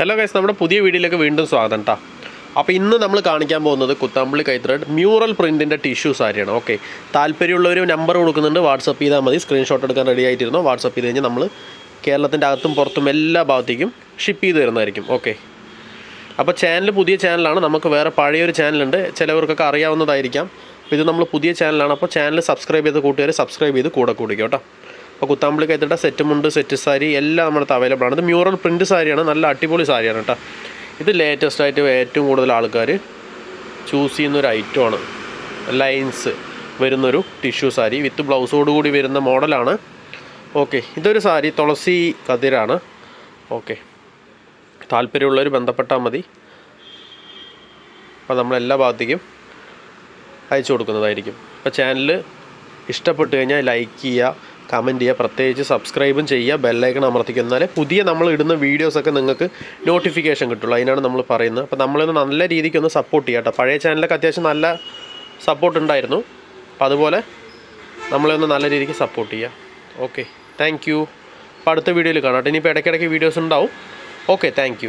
Hello guys നമ്മുടെ പുതിയ വീഡിയോയിലേക്ക് വീണ്ടും സ്വാഗതം കേട്ടോ അപ്പോൾ ഇന്ന് നമ്മൾ കാണിക്കാൻ പോകുന്നത് കുത്താമ്പള്ളി കൈത്രഡ് മ്യൂറൽ പ്രിന്റിന്റെ ടിഷ്യൂ സാരിയാണ്. ഓക്കെ താല്പര്യമുള്ളവർ നമ്പർ കൊടുക്കുന്നുണ്ട്. വാട്സപ്പ് ചെയ്താൽ മതി. സ്ക്രീൻഷോട്ട് എടുക്കാൻ റെഡി ആയിട്ടിരുന്നു? വാട്സപ്പ് ചെയ്ത് കഴിഞ്ഞാൽ നമ്മൾ കേരളത്തിന്റെ അകത്തും പുറത്തും എല്ലാ ഭാഗത്തേക്കും ഷിപ്പ് ചെയ്ത് തരുന്നതായിരിക്കും. ഓക്കെ അപ്പോൾ ചാനൽ പുതിയ ചാനലാണ് നമുക്ക് വേറെ പഴയൊരു ചാനലുണ്ട് ചിലവർക്കൊക്കെ അറിയാവുന്നതായിരിക്കാം. ഇത് നമ്മൾ പുതിയ ചാനലാണ് അപ്പോൾ ചാനൽ സബ്സ്ക്രൈബ് ചെയ്ത് കൂട്ടുകാർ സബ്സ്ക്രൈബ് ചെയ്ത് കൂടെ കൂടിക്കും കേട്ടോ അപ്പോൾ കുത്താമ്പളി കൈത്തിട്ട സെറ്റ് മുണ്ട് സെറ്റ് സാരി എല്ലാം നമ്മുടെ അവൈലബിൾ ആണ്. ഇത് മ്യൂറൽ പ്രിന്റ് സാരിയാണ്. നല്ല അടിപൊളി സാരിയാണ് കേട്ടോ ഇത് ലേറ്റസ്റ്റ് ആയിട്ട് ഏറ്റവും കൂടുതൽ ആൾക്കാർ ചൂസ് ചെയ്യുന്ന ഒരു ഐറ്റമാണ് ലൈൻസ് വരുന്നൊരു ടിഷ്യൂ സാരി വിത്ത് ബ്ലൗസോട് കൂടി വരുന്ന മോഡലാണ് ഓക്കെ ഇതൊരു സാരി തുളസി കതിരാണ്. ഓക്കെ താല്പര്യമുള്ളവർ ബന്ധപ്പെട്ടാൽ മതി. അപ്പോൾ നമ്മളെല്ലാ ഭാഗത്തേക്കും അയച്ചു കൊടുക്കുന്നതായിരിക്കും. അപ്പോൾ ചാനൽ ഇഷ്ടപ്പെട്ടു കഴിഞ്ഞാൽ ലൈക്ക് ചെയ്യുക കമന്റ് ചെയ്യുക. പ്രത്യേകിച്ച് സബ്സ്ക്രൈബും ചെയ്യുക. ബെല്ലൈക്കൺ അമർത്തിക്കുക. എന്നാലേ പുതിയ നമ്മൾ ഇടുന്ന വീഡിയോസൊക്കെ നിങ്ങൾക്ക് നോട്ടിഫിക്കേഷൻ കിട്ടുള്ളൂ. അതിനാണ് നമ്മൾ പറയുന്നത്. അപ്പോൾ നമ്മളിന്ന് നല്ല രീതിക്കൊന്ന് സപ്പോർട്ട് ചെയ്യാം കേട്ടോ. പഴയ ചാനലൊക്കെ അത്യാവശ്യം നല്ല സപ്പോർട്ട് ഉണ്ടായിരുന്നു. അപ്പോൾ അതുപോലെ നമ്മളൊന്ന് നല്ല രീതിക്ക് സപ്പോർട്ട് ചെയ്യുക. ഓക്കെ താങ്ക് യു അപ്പോൾ അടുത്ത വീഡിയോയിൽ കാണാം കേട്ടോ. ഇനിയിപ്പോൾ ഇടയ്ക്കിടയ്ക്ക് വീഡിയോസ് ഉണ്ടാവും. Okay thank